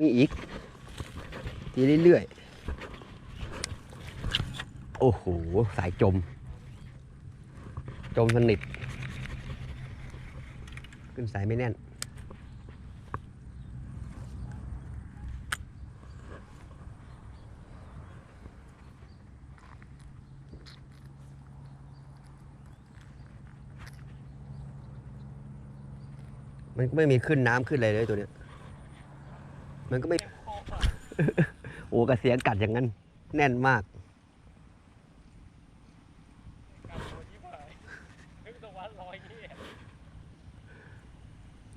มีอีกทีเรื่อยๆ โอ้โห สายจม จมสนิท ขึ้นสายไม่แน่น มันก็ไม่มีขึ้นน้ำขึ้นอะไรเลยตัวเนี้ย มันก็ไม่ โอ้กระเสียงกัดอย่างนั้น แน่นมาก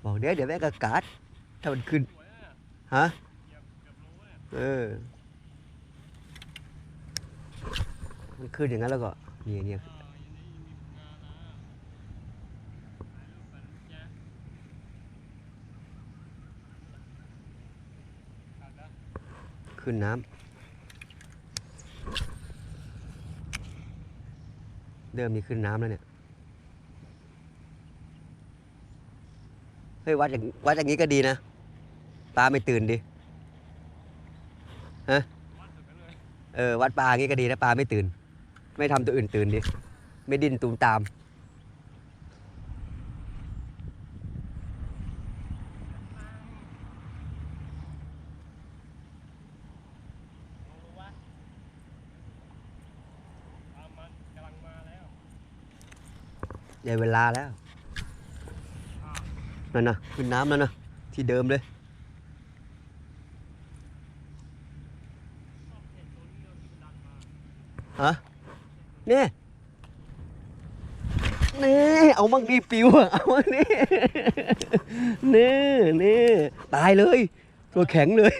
บอกเดี๋ยวเดี๋ยวแม่ก็กัดถ้ามันขึ้น ฮะ เออ มันขึ้นอย่างนั้นแล้วก็ นี่เนี่ย ขึ้นน้ำเริ่มมีขึ้นน้ำแล้วเนี่ยเฮ้ยวัดอย่างวัดอย่างนี้ก็ดีนะปลาไม่ตื่นดิฮะเออวัดปลาอย่างนี้ก็ดีนะปลาไม่ตื่น ไม่ทำตัวอื่นตื่นดิไม่ดิ้นตูมตาม ได้เวลาแล้วนั่นนะขึ้นน้ำแล้วนะที่เดิมเลย ฮะเนี่ยนี่เอามั่งดีปิวอะเอามั่งนี่นี่นี่ตายเลย ตัวแข็งเลย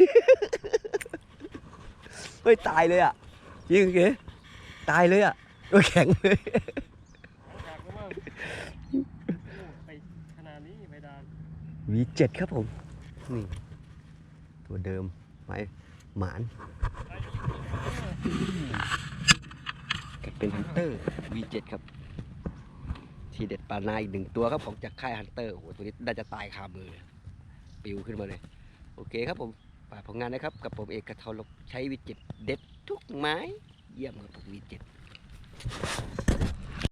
เฮ้ยตายเลยอะจริงเก๋ตายเลยอะตัวแข็งเลย V7 ครับผม นี่ ตัวเดิมไม้หมานเป็นฮันเตอร์ V7 ครับ ทีเด็ดปลาไนอีกหนึ่งตัวครับของจากค่ายฮันเตอร์โอ้โหตัวนี้น่าจะตายคามือปิวขึ้นมาเลย โอเคครับผมฝากผลงานนะครับ กับผมเอกกทาลกใช้วีเจ็ดเด็ดทุกไม้ เยี่ยมครับผมวีเจ็ด